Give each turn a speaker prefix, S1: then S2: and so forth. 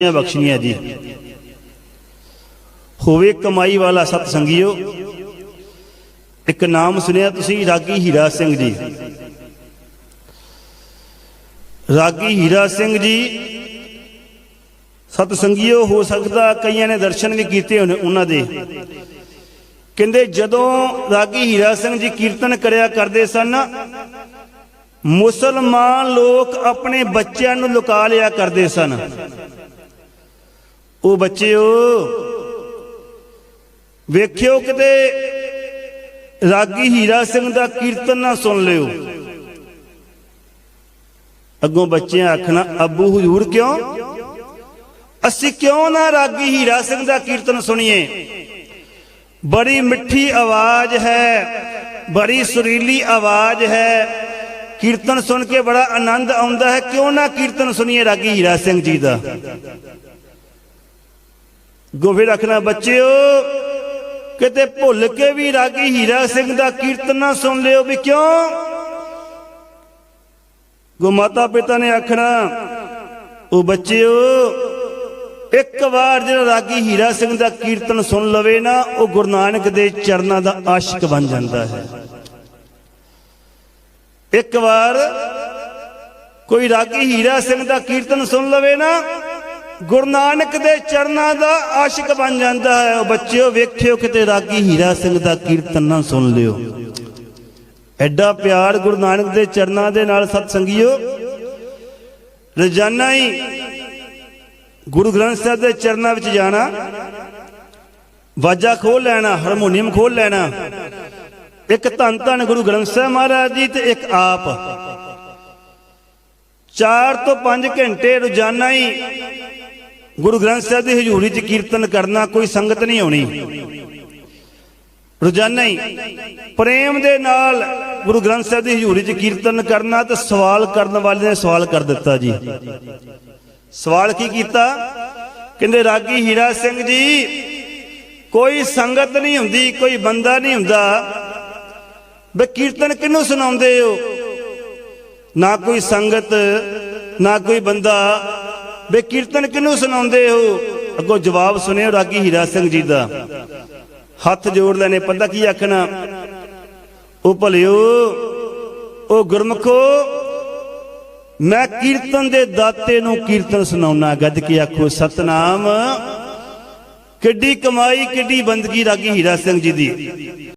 S1: ਦੀਆਂ ਬਖਸ਼ੀਆਂ ਜੀ। ਹੋਵੇ ਕਮਾਈ ਵਾਲਾ ਸਤ ਸੰਗਿਓ ਇੱਕ ਨਾਮ ਸੁਣਿਆ ਤੁਸੀਂ ਰਾਗੀ ਹੀਰਾ ਸਿੰਘ ਜੀ। ਰਾਗੀ ਹੀਰਾ ਸਿੰਘ ਜੀ ਸਤ ਸੰਗਿਓ ਹੋ ਸਕਦਾ ਕਈਆਂ ਨੇ ਦਰਸ਼ਨ ਵੀ ਕੀਤੇ ਹੋਣ ਉਹਨਾਂ ਦੇ। ਕਹਿੰਦੇ ਜਦੋਂ ਰਾਗੀ ਹੀਰਾ ਸਿੰਘ ਜੀ ਕੀਰਤਨ ਕਰਿਆ ਕਰਦੇ ਸਨ, ਮੁਸਲਮਾਨ ਲੋਕ ਆਪਣੇ ਬੱਚਿਆਂ ਨੂੰ ਲੁਕਾ ਲਿਆ ਕਰਦੇ ਸਨ। ਉਹ ਬੱਚਿਓ, ਵੇਖਿਓ ਕਿਤੇ ਰਾਗੀ ਹੀਰਾ ਸਿੰਘ ਦਾ ਕੀਰਤਨ ਨਾ ਸੁਣ ਲਿਓ। ਅੱਗੋਂ ਬੱਚਿਆਂ ਆਖਣਾ, ਅੱਬੂ ਹਜ਼ੂਰ ਕਿਉਂ? ਅਸੀਂ ਕਿਉਂ ਨਾ ਰਾਗੀ ਹੀਰਾ ਸਿੰਘ ਦਾ ਕੀਰਤਨ ਸੁਣੀਏ? ਬੜੀ ਮਿੱਠੀ ਆਵਾਜ਼ ਹੈ, ਬੜੀ ਸੁਰੀਲੀ ਆਵਾਜ਼ ਹੈ। ਕੀਰਤਨ ਸੁਣ ਕੇ ਬੜਾ ਆਨੰਦ ਆਉਂਦਾ ਹੈ। ਕਿਉਂ ਨਾ ਕੀਰਤਨ ਸੁਣੀਏ ਰਾਗੀ ਹੀਰਾ ਸਿੰਘ ਜੀ ਦਾ? ਗੋਫੇ ਰੱਖਣਾ ਬੱਚਿਓ, ਕਿਤੇ ਭੁੱਲ ਕੇ ਵੀ ਰਾਗੀ ਹੀਰਾ ਸਿੰਘ ਦਾ ਕੀਰਤਨ ਨਾ ਸੁਣ ਲਿਓ ਵੀ ਕਿਉਂ? ਗੋ ਮਾਤਾ ਪਿਤਾ ਨੇ ਆਖਣਾ, ਉਹ ਬੱਚਿਓ, ਇੱਕ ਵਾਰ ਜਿਹੜਾ ਰਾਗੀ ਹੀਰਾ ਸਿੰਘ ਦਾ ਕੀਰਤਨ ਸੁਣ ਲਵੇ ਨਾ, ਉਹ ਗੁਰੂ ਨਾਨਕ ਦੇ ਚਰਨਾਂ ਦਾ ਆਸ਼ਿਕ ਬਣ ਜਾਂਦਾ ਹੈ। ਇੱਕ ਵਾਰ ਕੋਈ ਰਾਗੀ ਹੀਰਾ ਸਿੰਘ ਦਾ ਕੀਰਤਨ ਸੁਣ ਲਵੇ ਨਾ ਗੁਰੂ ਨਾਨਕ ਦੇ ਚਰਨਾਂ ਦਾ ਆਸ਼ਿਕ ਬਣ ਜਾਂਦਾ ਹੈ। ਉਹ ਬੱਚਿਓ, ਵੇਖਿਓ ਕਿਤੇ ਰਾਗੀ ਹੀਰਾ ਸਿੰਘ ਦਾ ਕੀਰਤਨ ਨਾ ਸੁਣ ਲਿਓ। ਐਡਾ ਪਿਆਰ ਗੁਰੂ ਨਾਨਕ ਦੇ ਚਰਨਾਂ ਦੇ ਨਾਲ ਸਤ ਸੰਗਿਓ ਰੋਜ਼ਾਨਾ ਹੀ ਗੁਰੂ ਗ੍ਰੰਥ ਸਾਹਿਬ ਦੇ ਚਰਨਾਂ ਵਿੱਚ ਜਾਣਾ, ਵਾਜਾ ਖੋਲ ਲੈਣਾ, ਹਾਰਮੋਨੀਅਮ ਖੋਲ ਲੈਣਾ। ਇੱਕ ਧੰਨ ਧੰਨ ਗੁਰੂ ਗ੍ਰੰਥ ਸਾਹਿਬ ਮਹਾਰਾਜ ਜੀ ਤੇ ਇੱਕ ਆਪ। 4 ਤੋਂ 5 ਘੰਟੇ ਰੋਜ਼ਾਨਾ ਹੀ ਗੁਰੂ ਗ੍ਰੰਥ ਸਾਹਿਬ ਦੀ ਹਜ਼ੂਰੀ 'ਚ ਕੀਰਤਨ ਕਰਨਾ ਕੋਈ ਸੰਗਤ ਨਹੀਂ ਆਉਣੀ। ਰੋਜ਼ਾਨਾ ਹੀ ਪ੍ਰੇਮ ਦੇ ਨਾਲ ਗੁਰੂ ਗ੍ਰੰਥ ਸਾਹਿਬ ਦੀ ਹਜ਼ੂਰੀ 'ਚ ਕੀਰਤਨ ਕਰਨਾ ਤੇ ਸਵਾਲ ਕਰਨ ਵਾਲੇ ਨੇ ਸਵਾਲ ਕਰ ਦਿੱਤਾ ਜੀ। ਸਵਾਲ ਕੀ ਕੀਤਾ? ਕਹਿੰਦੇ, ਰਾਗੀ ਹੀਰਾ ਸਿੰਘ ਜੀ, ਕੋਈ ਸੰਗਤ ਨਹੀਂ ਹੁੰਦੀ, ਕੋਈ ਬੰਦਾ ਨਹੀਂ ਹੁੰਦਾ। ਬੇ ਕੀਰਤਨ ਕਿਹਨੂੰ ਸੁਣਾਉਂਦੇ ਹੋ? ਨਾ ਕੋਈ ਸੰਗਤ, ਨਾ ਕੋਈ ਬੰਦਾ। ਬੇ ਕੀਰਤਨ ਕਿਹਨੂੰ ਸੁਣਾਉਂਦੇ ਹੋ? ਅੱਗੋਂ ਜਵਾਬ ਸੁਣਿਓ ਰਾਗੀ ਹੀਰਾ ਸਿੰਘ ਜੀ ਦਾ। ਹੱਥ ਜੋੜ ਲੈਣੇ ਪਤਾ ਕੀ ਆਖਣਾ? ਉਹ ਭਲਿਓ, ਉਹ ਗੁਰਮਖੋ, ਮੈਂ ਕੀਰਤਨ ਦੇ ਦਾਤੇ ਨੂੰ ਕੀਰਤਨ ਸੁਣਾਉਣਾ, ਗੱਜ ਕੇ ਆਖੋ, ਸਤਨਾਮ, ਕਿੱਡੀ ਕਮਾਈ, ਕਿੱਡੀ ਬੰਦਗੀ ਰਾਗੀ ਹੀਰਾ ਸਿੰਘ ਜੀ ਦੀ।